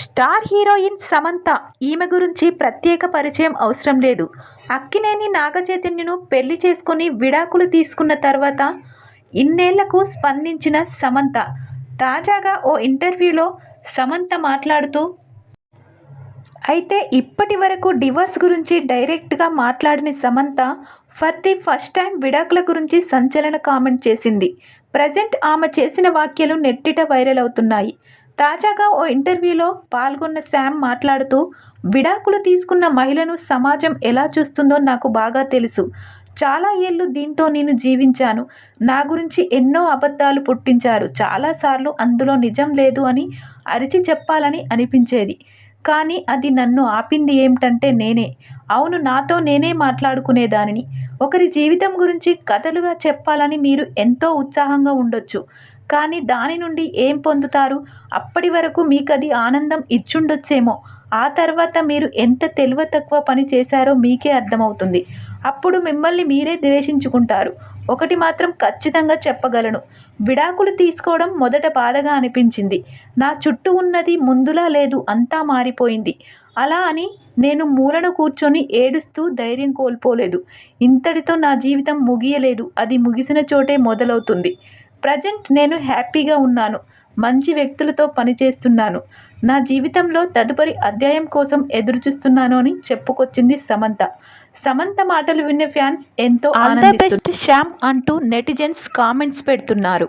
Star heroine Samantha ఈమె గురించి ప్రత్యేక పరిచయం అవసరం లేదు. అక్కినేని నాగచైతన్యను పెళ్ళి చేసుకుని విడాకులు తీసుకున్న తర్వాత ఇన్నేళ్ళకు స్పందించిన సమంత తాజాగా ఓ ఇంటర్వ్యూలో సమంత మాట్లాడుతూ అయితే ఇప్పటి వరకు డివోర్స్ గురించి డైరెక్ట్గా మాట్లాడిన Samantha for the first time విడాకుల గురించి సంచలన కామెంట్ చేసింది. ప్రజెంట్ ఆమె చేసిన వ్యాఖ్యలు నెట్టిట వైరల్ అవుతున్నాయి. తాజాగా ఓ ఇంటర్వ్యూలో పాల్గొన్న శామ్ మాట్లాడుతూ విడాకులు తీసుకున్న మహిళను సమాజం ఎలా చూస్తుందో నాకు బాగా తెలుసు. చాలా ఏళ్ళు దీంతో నేను జీవించాను. నా గురించి ఎన్నో అబద్ధాలు పుట్టించారు. చాలాసార్లు అందులో నిజం లేదు అని అరిచి చెప్పాలని అనిపించేది. కానీ అది నన్ను ఆపింది ఏమిటంటే నేనే. అవును నాతో నేనే మాట్లాడుకునేదానిని. ఒకరి జీవితం గురించి కథలుగా చెప్పాలని మీరు ఎంతో ఉత్సాహంగా ఉండొచ్చు. కానీ దాని నుండి ఏం పొందుతారు? అప్పటి వరకు మీకు అది ఆనందం ఇచ్చుండొచ్చేమో. ఆ తర్వాత మీరు ఎంత తెలివ తక్కువ పని చేశారో మీకే అర్థమవుతుంది. అప్పుడు మిమ్మల్ని మీరే ద్వేషించుకుంటారు. ఒకటి మాత్రం ఖచ్చితంగా చెప్పగలను. విడాకులు తీసుకోవడం మొదట బాధగా అనిపించింది. నా చుట్టూ ఉన్నది ముందులా లేదు అంతా మారిపోయింది. అలా అని నేను మూలను కూర్చొని ఏడుస్తూ ధైర్యం కోల్పోలేదు. ఇంతటితో నా జీవితం ముగియలేదు. అది ముగిసిన చోటే మొదలవుతుంది. ప్రజెంట్ నేను హ్యాపీగా ఉన్నాను. మంచి వ్యక్తులతో పనిచేస్తున్నాను. నా జీవితంలో తదుపరి అధ్యాయం కోసం ఎదురుచూస్తున్నాను అని చెప్పుకొచ్చింది సమంత. సమంత మాటలు విన్న ఫ్యాన్స్ ఎంతో ఆనందిస్తు శ్యామ్ అంటూ నెటిజన్స్ కామెంట్స్ పెడుతున్నారు.